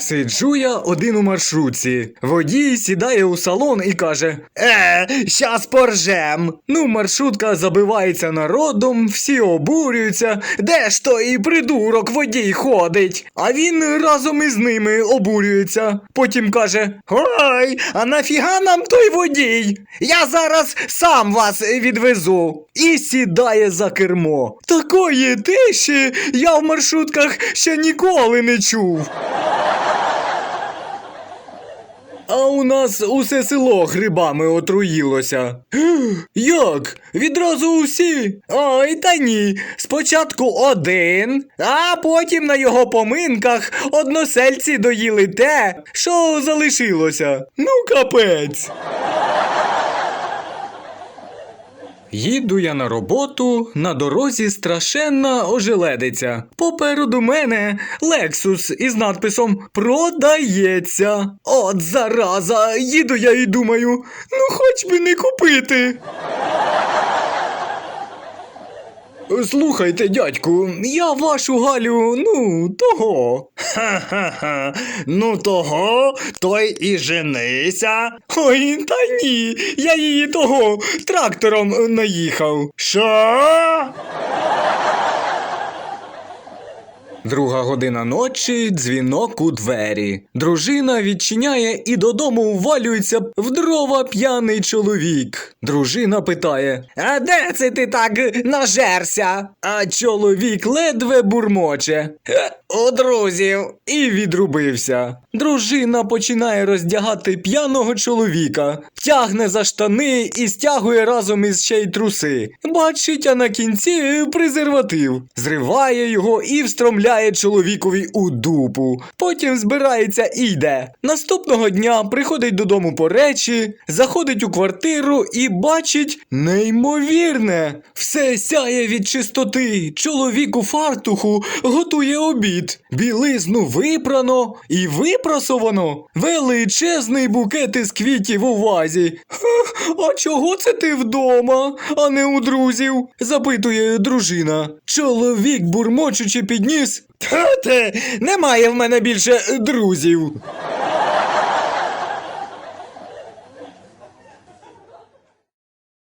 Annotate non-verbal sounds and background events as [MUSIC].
Сиджу я один у маршрутці. Водій сідає у салон і каже: Е, щас поржем. Ну, маршрутка забивається народом, всі обурюються. Де ж той придурок водій ходить? А він разом із ними обурюється. Потім каже: Ой, а нафіга нам той водій? Я зараз сам вас відвезу. І сідає за кермо. Такої тиші я в маршрутках ще ніколи не чув. А у нас усе село грибами отруїлося. [GASPS] Як? Відразу усі? Ой, та ні. Спочатку один, а потім на його поминках односельці доїли те, що залишилося. Ну, капець. Їду я на роботу, на дорозі страшенна ожеледиця. Попереду мене Лексус із надписом Продається. От зараза, їду я і думаю, ну хоч би не купити. Слухайте, дядьку, я вашу Галю, ну, того. Ха-ха-ха. Ну того, той і женися. Ой, та ні, я її того трактором наїхав. Що? Друга година ночі, дзвінок у двері. Дружина відчиняє і додому ввалюється в дрова п'яний чоловік. Дружина питає: А де це ти так нажерся? А чоловік ледве бурмоче. «Е, У друзів. І відрубився. Дружина починає роздягати п'яного чоловіка, тягне за штани і стягує разом із ще й труси. Бачить, а на кінці презерватив. Зриває його і встромляє чоловікові у дупу. Потім збирається і йде. Наступного дня приходить додому по речі, заходить у квартиру і бачить неймовірне. Все сяє від чистоти. Чоловік у фартуху готує обід. Білизну випрано і випросовано. Величезний букет із квітів у вазі. А чого це ти вдома, а не у друзів? запитує дружина. Чоловік, бурмочучи підніс. Та те, немає в мене більше друзів.